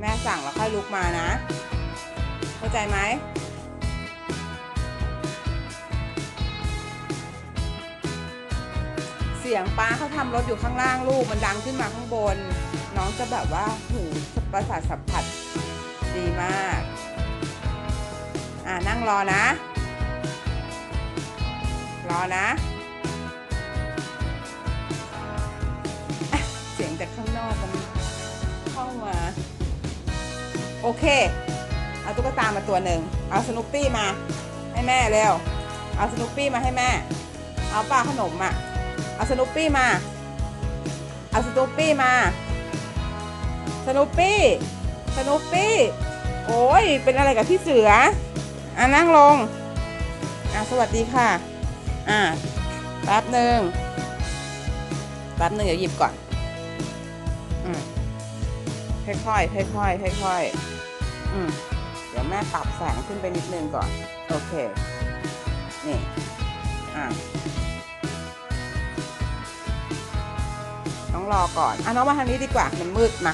แม่สั่งแล้วค่อยลุกมานะ เข้าใจไหมเสียงป้าเขาทำรถอยู่ข้างล่างลูกมันดังขึ้นมาข้างบน น้องจะแบบว่าหูประสาทสัมผัสดีมาก อ่านั่งรอนะ รอนะ โอเค เอาตุ๊กตามาตัวหนึ่ง เอาสนุปปี้มาให้แม่เร็ว เอาสนุปปี้มาให้แม่ เอาป้าขนมอะ เอาสนุปปี้มา เอาสนุปปี้มา สนุปปี้ สนุปปี้ โอ้ย เป็นอะไรกับพี่เสือ อะนั่งลง อะสวัสดีค่ะ อะแป๊บหนึ่งแป๊บหนึ่งเดี๋ยวหยิบก่อน อืมค่อยๆค่อยๆค่อยๆ อืมเดี๋ยวแม่ปรับแสงขึ้นไปนิดนึงก่อน โอเค นี่อะน้องรอก่อน อะน้องมาทางนี้ดีกว่า มันมืดมา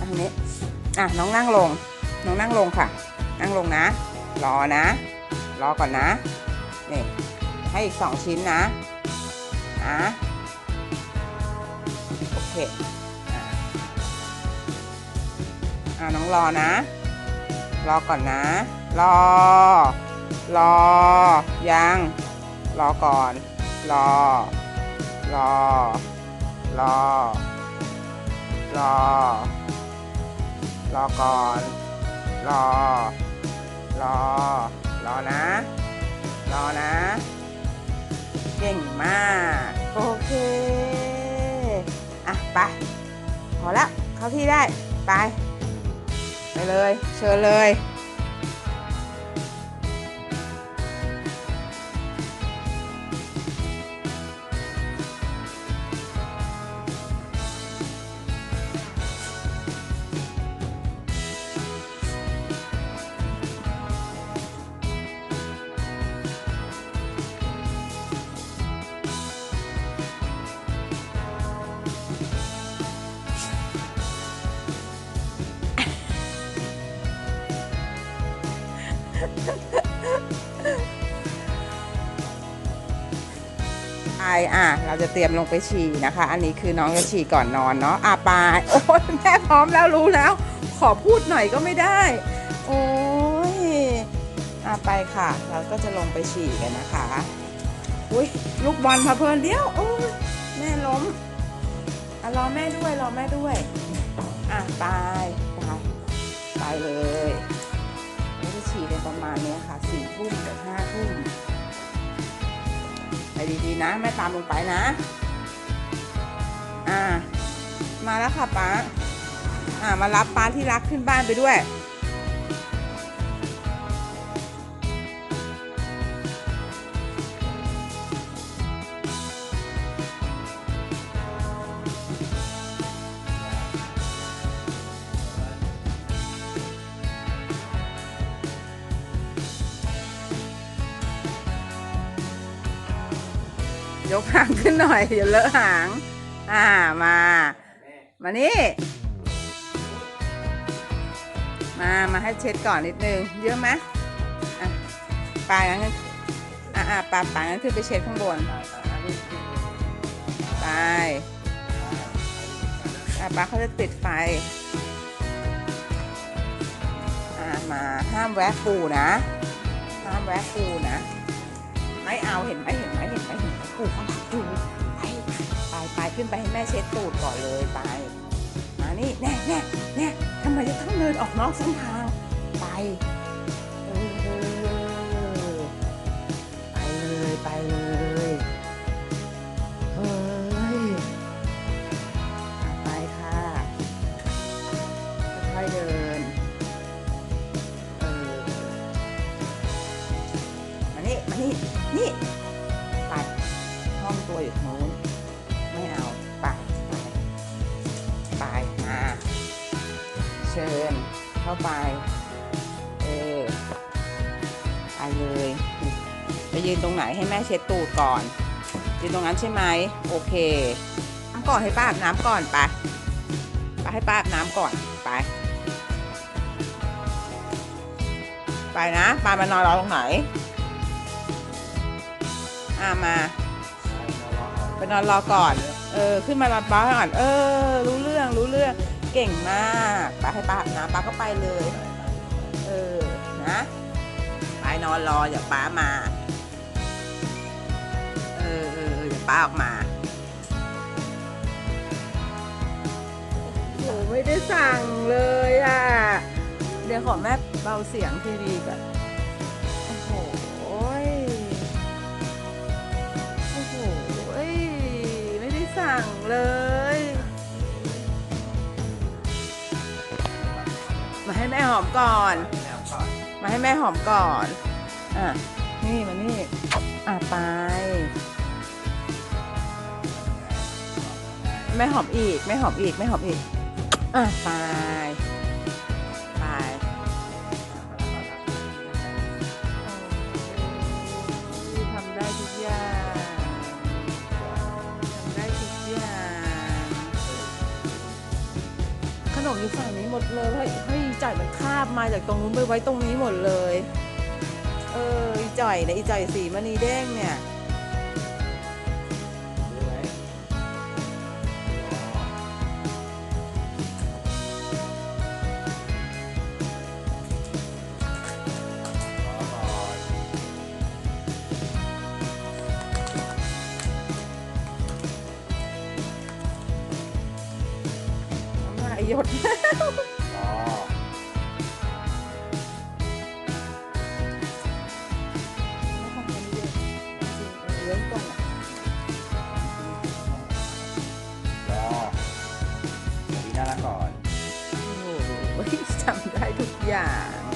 ทางนี้ อะน้องนั่งลง น้องนั่งลงค่ะ นั่งลงนะ รอนะ รอก่อนนะ นี่ ให้อีกสองชิ้นนะอะโอเคอะน้องรอนะ รอก่อนนะ รอ รอ ยัง รอก่อน รอ รอ รอ รอ รอก่อน รอ รอ รอนะ รอนะ เก่งมาก โอเค อะ ไป พอแล้ว เข้าที่ได้ ไป ไปเลย เชิญเลย ไออะ เราจะเตรียมลงไปฉี่นะคะ อันนี้คือน้องจะฉี่ก่อนนอนเนาะอะไปโอ้ยแม่พร้อมแล้วรู้แล้ว ขอพูดหน่อยก็ไม่ได้ โอ้ยอะไปค่ะ เราก็จะลงไปฉี่กันนะคะ อุ้ยลูกบอลพาเพลินเดียวโอ้ยแม่ล้มอะรอแม่ด้วยรอแม่ด้วย อะไปไปไปเลย ก็จะฉี่กันประมาณเนี้ยค่ะสี่ทุ่มถึงห้าทุ่มไปดีๆนะแม่ตามลงไปนะ อ่า มาแล้วค่ะป้าอ่ามารับป้าที่รักขึ้นบ้านไปด้วย ยกหางขึ้นหน่อยอย่าเลอะหาง อ่ามา มานี่ มามาให้เช็ดก่อนนิดนึง เยอะไหมอะปลางั้นอะอะปลาปลางั้นขึ้นไปเช็ดข้างบนไปอะปลาเขาจะติดไฟอะมาห้ามแวะปูนะห้ามแวะปูนะ ไม่เอาเห็นไหมเห็นไหมเห็นไหมเห็นไหมปูเขาหลับอยู่ไปไปไปขึ้นไปให้แม่เช็ดตูดก่อนเลยไปมานี่แน่แน่แน่ทำไมจะต้องเดินออกนอกเส้นทางไปไปเลยไปเลยเฮ้ยไปค่ะค่อยๆเดิน ชิญเข้าไป เออไปเลยไปยืนตรงไหนให้แม่เช็ดตูดก่อนยืนตรงนั้นใช่ไหมโอเคน้ำก่อนให้ป้าอาบน้ำก่อนไปไปให้ป้าอาบน้ำก่อนไป ไปนะปามานอนรอตรงไหนอ่ามาไปนอนรอก่อน เออ ขึ้นมานอนป้าก่อน เออ รู้เรื่อง รู้เรื่อง เก่งมากป้าให้ป้าอาบนะป้าก็ไปเลย เออ นะไปนอนรอเดี๋ยวป้ามา เออเออเออเดี๋ยวป้าออกมาโหไม่ได้สั่งเลยอะ เดี๋ยวขอแม่เบาเสียงทีวีก่อน อมก่อน มาให้แม่หอมก่อน อะ นี่มานี่ อะไป แม่หอมอีก แม่หอมอีก แม่หอมอีก อะไปไป อยู่ฝั่งนี้หมดเลยเฮ้ยจ่อยมันคาบมาจากตรงนู้นไปไว้ตรงนี้หมดเลย เอออีจ่อยเนี่ยอีจ่อยสีมณีแดงเนี่ย น้ำลายหยดเลี้ยงก่อนอะโอ้โหจำได้ทุกอย่าง